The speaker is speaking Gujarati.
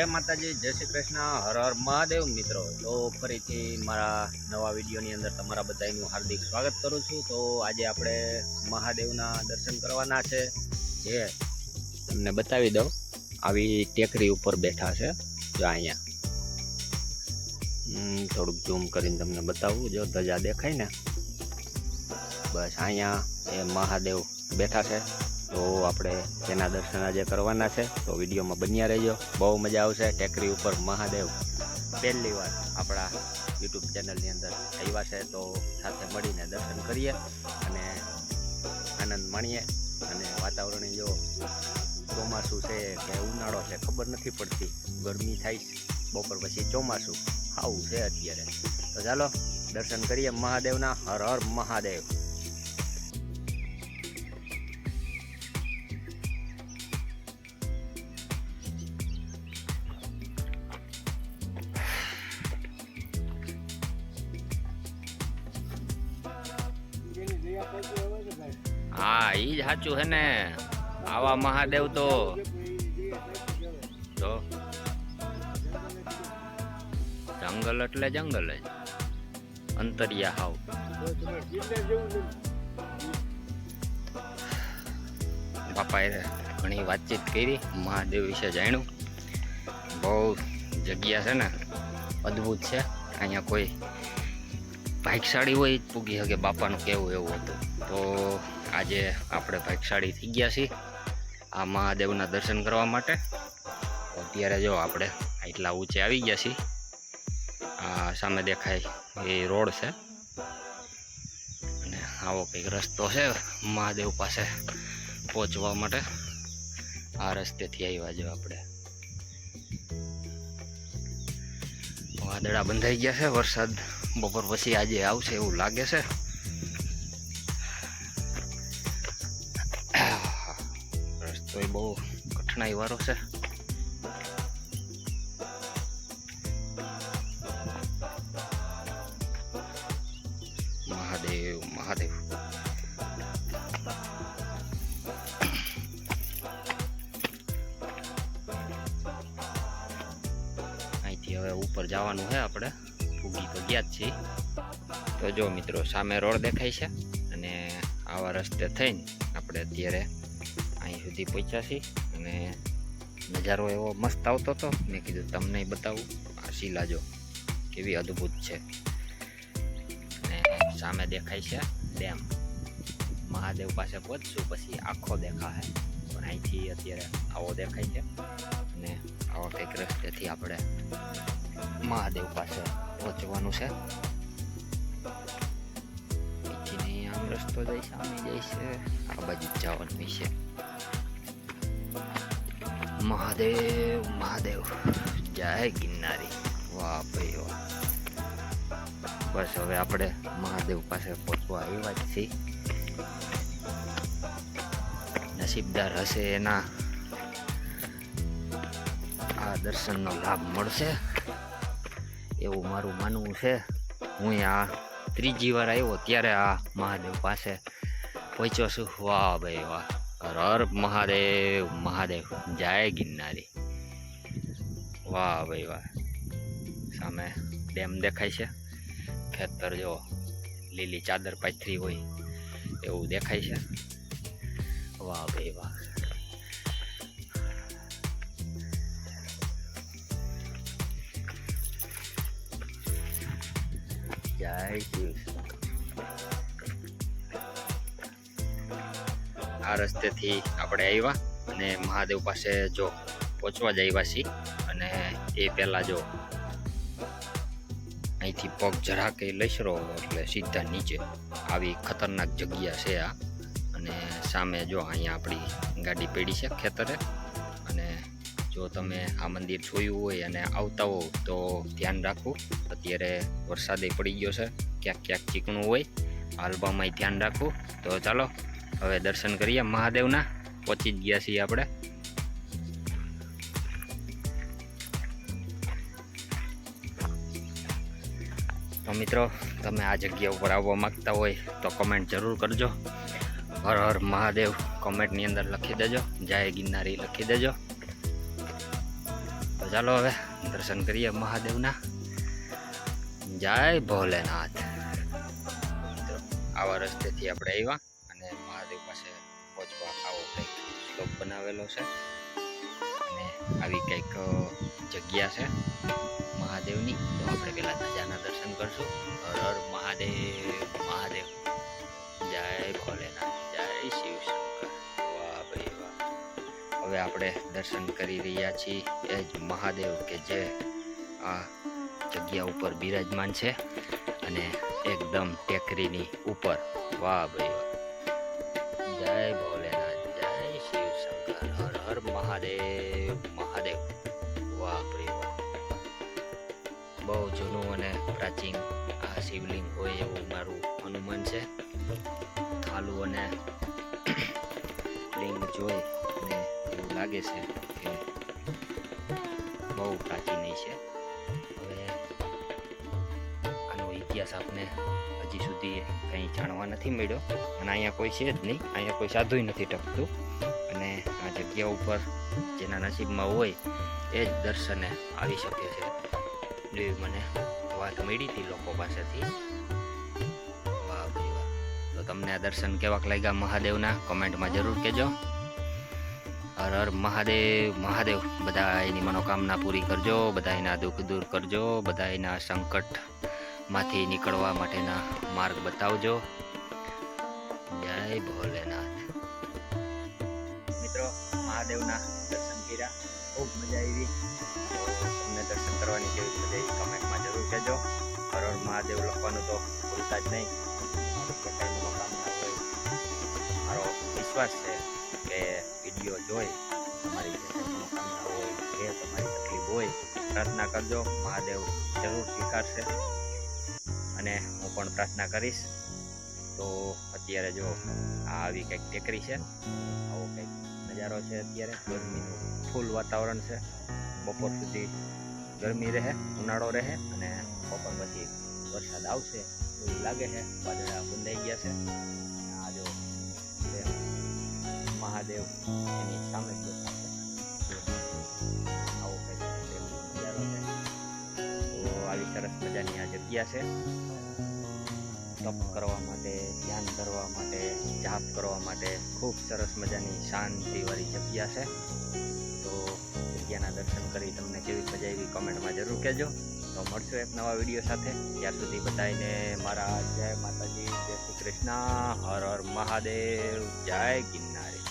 જય માતાજી, જય શ્રી કૃષ્ણ. હર હર મહાદેવ મિત્રો. તો ફરીથી મારા નવા વિડીયોની અંદર તમારા બધાનું હાર્દિક સ્વાગત કરું છું. તો આજે આપણે મહાદેવના દર્શન કરવાના છે. જે તમને બતાવી દઉં. આવી ટેકરી ઉપર બેઠા છે. જો અહીંયા. થોડુંક ઝૂમ કરીને તમને બતાવું. જો ધજા દેખાય ને. બસ અહીંયા એ મહાદેવ બેઠા છે. તો આપણે તેના દર્શન આજે કરવાના છે. તો વિડીયોમાં બન્યા રહેજો. બહુ મજા આવશે. ટેકરી ઉપર મહાદેવ પહેલી વાર આપણા યુટ્યુબ ચેનલની અંદર આવ્યા છે. તો સાથે મળીને દર્શન કરીએ અને આનંદ માણીએ. અને વાતાવરણ જો ચોમાસું છે કે ઉનાળો છે, ખબર નથી પડતી. ગરમી થાય છે. બપોર પછી ચોમાસું આવું છે અત્યારે. તો ચાલો, દર્શન કરીએ મહાદેવના. હર હર મહાદેવ. હા, ઈ જ સાચું હે ને. આવા મહાદેવ તો તો જંગલ એટલે જંગલ જ. અંતરિયા હાવ. બાપાએ ઘણી વાતચીત કરી, મહાદેવ વિશે જાણ્યું. બહુ જગ્યા છે ને, અદ્ભુત છે. અહીંયા કોઈ ભાઈકશાળી હોય જ પૂગી શકે, બાપાનું કેવું એવું હતું. તો આજે આપણે ભાગશાળી થઈ ગયા છીએ આ મહાદેવના દર્શન કરવા માટે. અત્યારે જો આપણે એટલા ઊંચે આવી ગયા છીએ. આ સામે દેખાય એ રોડ છે. અને આવો કંઈક રસ્તો છે મહાદેવ પાસે પહોંચવા માટે. આ રસ્તેથી આવ્યા જો આપણે. વાદળા બંધાઈ ગયા છે, વરસાદ બપોર પછી આજે આવશે એવું લાગે છે. રસ્તો એ બહુ કઠણાઈ વાળો છે. મહાદેવ મહાદેવ. અહીંથી હવે ઉપર જવાનું છે આપણે. પૂગી તો ગયા જ છીએ. તો જો મિત્રો, સામે રોડ દેખાય છે અને આવા રસ્તે થઈને આપણે અત્યારે અહીં સુધી પહોંચ્યા છીએ અને નજારો એવો મસ્ત આવતો હતો. મેં કીધું તમને બતાવું. આ શિલા જો કેવી અદ્ભુત છે. અને સામે દેખાય છે ડેમ. મહાદેવ પાસે પહોંચશું પછી આખો દેખાશે. પણ અહીંથી અત્યારે આવો દેખાય છે. અને આવા કંઈક રસ્તેથી આપણે મહાદેવ પાસે પહોંચવાનું છે. આમ રસ્તો જાય આમ જાય છે આ બાજુ જવાનું છે. મહાદેવ મહાદેવ. જય ગિરનારી. વાહ ભાઈ વાહ. બસ હવે આપણે મહાદેવ પાસે પહોંચવા આવ્યા જ છીએ. નસીબદાર હશે એના. આ દર્શનનો લાભ મળશે. એવું મારું માનવું છે. હું આ ત્રીજી વાર આવ્યો ત્યારે આ મહાદેવ પાસે પહોંચ્યો છું. વાહ ભાઈ વાહ. હર મહાદેવ મહાદેવ. જય ગિરનારી. વાહ ભાઈ વાહ. સામે ડેમ દેખાય છે. ખેતર જો લીલી ચાદર પાથરી હોય એવું દેખાય છે. વાહ ભાઈ વાહ. જય શ્રી આ રસ્તેથી આપણે આવ્યા અને મહાદેવ પાસે જો પહોંચવા જ આવ્યા છીએ અને એ પહેલાં જો અહીંથી પગ જરા કંઈ લસરો એટલે સીધા નીચે. આવી ખતરનાક જગ્યા છે આ. અને સામે જો અહીંયા આપણી ગાડી પડી છે ખેતરે. અને જો તમે આ મંદિર જોયું હોય અને આવતા હો તો ધ્યાન રાખવું અત્યારે વરસાદે પડી ગયો છે. ક્યાંક ક્યાંક ચીકણું હોય. હાલબામાં ધ્યાન રાખવું તો ચાલો હવે દર્શન કરીએ. મહાદેવના પહોંચી જ ગયા છીએ આપણે. તો મિત્રો, તમે આ જગ્યા ઉપર આવવા માંગતા હોય તો કમેન્ટ જરૂર કરજો. હર હર મહાદેવ. કોમેન્ટની અંદર લખી દેજો. જય ગિરનારી લખી દેજો. તો ચાલો હવે દર્શન કરીએ મહાદેવના. જય ભોલેનાથ. આવા રસ્તેથી આપણે આવ્યા. બનાવેલો છે. અને આવી કંઈક જગ્યા છે મહાદેવની. તો આપણે પહેલાં ધજાના દર્શન કરશું. હર હર મહાદેવ મહાદેવ. જય ભોલેનાથ, જય શિવ શંકર વાહ ભાઈ વાહ. હવે આપણે દર્શન કરી રહ્યા છીએ. એ જ મહાદેવ કે જે આ જગ્યા ઉપર બિરાજમાન છે અને એકદમ ટેકરીની ઉપર. વાહ ભાઈ બહુ જૂનું અને પ્રાચીન આ શિવલિંગ હોય એવું મારું અનુમાન છે. થાલુ અને લિંગ જોઈ અને એવું લાગે છે કે બહુ પ્રાચીન છે. હવે આનો ઇતિહાસ આપને હજી સુધી કંઈ જાણવા નથી મળ્યો. અને અહીંયા કોઈ છે જ નહીં. અહીંયા કોઈ સાધુય નથી ટકતું અને આ જગ્યા ઉપર જેના નસીબમાં હોય એ જ દર્શને આવી શકે છે. એવી મને વાત મળી હતી લોકો પાસેથી. તો તમને આ દર્શન કેવાક લાગ્યા મહાદેવના? કોમેન્ટમાં જરૂર કહેજો. હર હર મહાદેવ મહાદેવ. બધા એની મનોકામના પૂરી કરજો, બધા એના દુઃખ દૂર કરજો, બધા એના સંકટમાંથી નીકળવા માટેના માર્ગ બતાવજો. જય ભોલેનાથ. મહાદેવના દર્શન કર્યા. ખૂબ મજા આવી. તમને દર્શન કરવાની કેવી મજા આવી કમેન્ટમાં જરૂર કહેજો. હર હર મહાદેવ લખવાનું તો ભૂલતા જ નહીં. મારો વિશ્વાસ છે કે વીડિયો જોઈ, તમારી હોય તમારી તકલીફ હોય, પ્રાર્થના કરજો. મહાદેવ જરૂર સ્વીકારશે. અને હું પણ પ્રાર્થના કરીશ. તો અત્યારે જો આવી કંઈક ટેકરી છે, આવો કંઈક નજારો છે અત્યારે. ગરમીનું ફૂલ વાતાવરણ છે. બપોર સુધી ગરમી રહે, ઉનાળો રહે અને બપોર પછી વરસાદ આવશે એવું લાગે છે. વાદળા બંધાઈ ગયા છે. આ જો મહાદેવ એની સામે આવો કંઈક નજારો છે. તો આવી સરસ મજાની આ જગ્યા છે. તપ કરવા માટે, ધ્યાન કરવા માટે, જાપ કરવા માટે ખૂબ સરસ મજાની શાંતિવાળી જગ્યા છે. તો જગ્યાના દર્શન કરી તમને કેવી મજા આવી કોમેન્ટમાં જરૂર કહેજો. તો મળશું એક નવા વીડિયો સાથે. ત્યાં સુધી બધાને મારા જય માતાજી, જય શ્રી કૃષ્ણ, હર હર મહાદેવ, જય ગિરનાર.